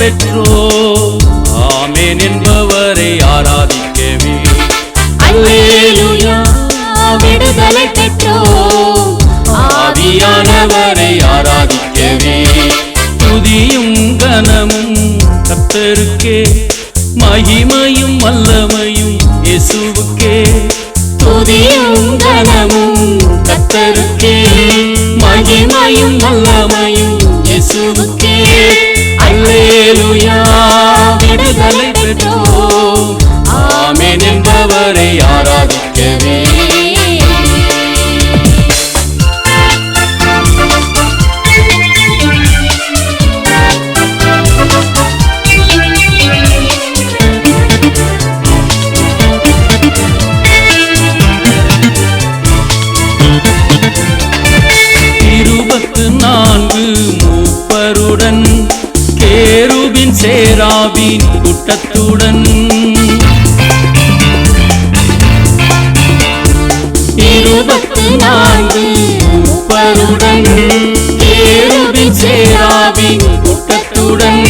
பெற்றோ ஆமேன் என்பவரை ஆராதிக்கவே. அல்லேலூயா விடுதலை பெற்றோம். ஆவியானவரை ஆராதிக்கவே. துதியும் கனமும் கர்த்தருக்கே மகிமையும் வல்லமையும் இயேசுவுக்கே. துதியும் கனமும் கத்தருக்கே மகிமையும் வல்லமையும் இயேசுவுக்கே. ஆமென் ஆராதிக்கவே. நான்கு மூப்பருடன் கேருபின் சேராவின் கூட்டத்துடன்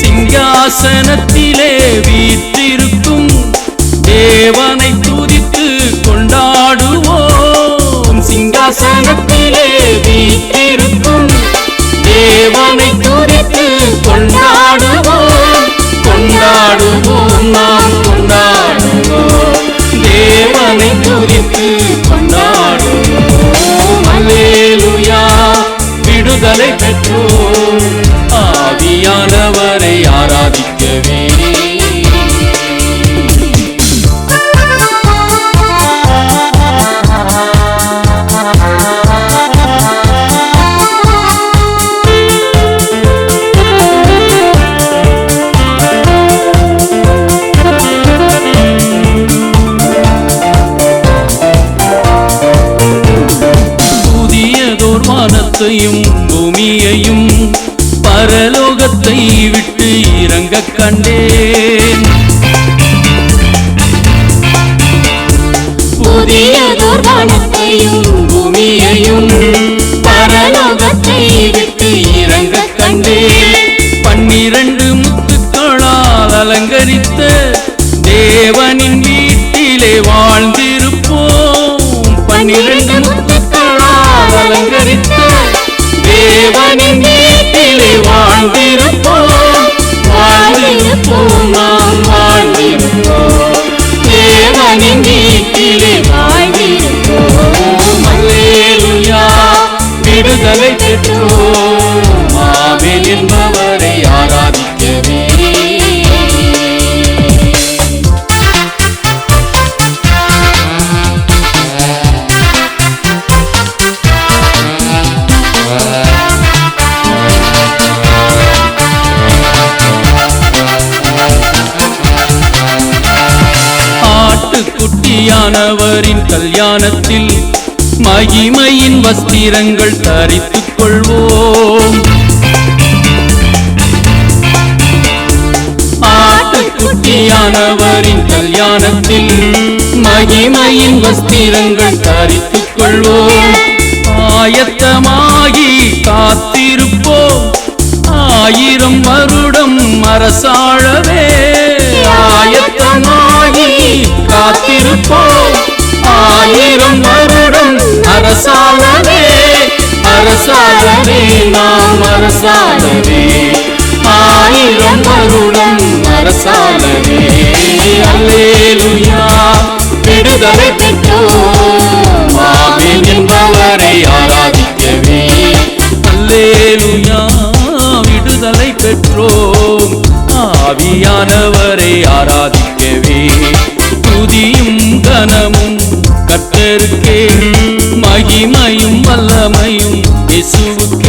சிங்காசனத்திலே வீற்றிருக்கும் தேவனை துதித்து கொண்டாடுவோம். சிங்காசனத்திலே வீற்றிருக்கும் தேவனை வானத்தையும் பூமியையும் பரலோகத்தை விட்டு இறங்க கண்டே. வாழ்ந்திருப்போம் நாம் வாழ்ந்திருப்போம் தேவனின் வீட்டிலே வாழ்ந்திருப்போம் அல்லேலூயா விடுதலை பெற்றோம் ஆட்டுக்குட்டியானவரின் கல்யாணத்தில் மகிமையின் வஸ்திரங்கள் தரித்துக் கொள்வோம். ஆட்டுக்குட்டியானவரின் கல்யாணத்தில் மகிமையின் வஸ்திரங்கள் தரித்துக் கொள்வோம். ஆயத்தமாகி காத்திருப்போம். ஆயிரம் வருடம் அரசாழவே ஆயிரம் வருடம் அரசாளவே அரசாளவே நாம் அரசாளவே ஆயிரம் வருடம் அரசாளவே அல்லேலுயா விடுதலை பெற்றோம். ஆமீன் என்பவரை ஆராதிக்கவே. அல்லேலுயா விடுதலை பெற்றோம். ஆவியானவரை ஆராதிக்கவே. துதியும் கனமும் கர்த்தருக்கே மகிமையும் வல்லமையும் இசுவுக்கு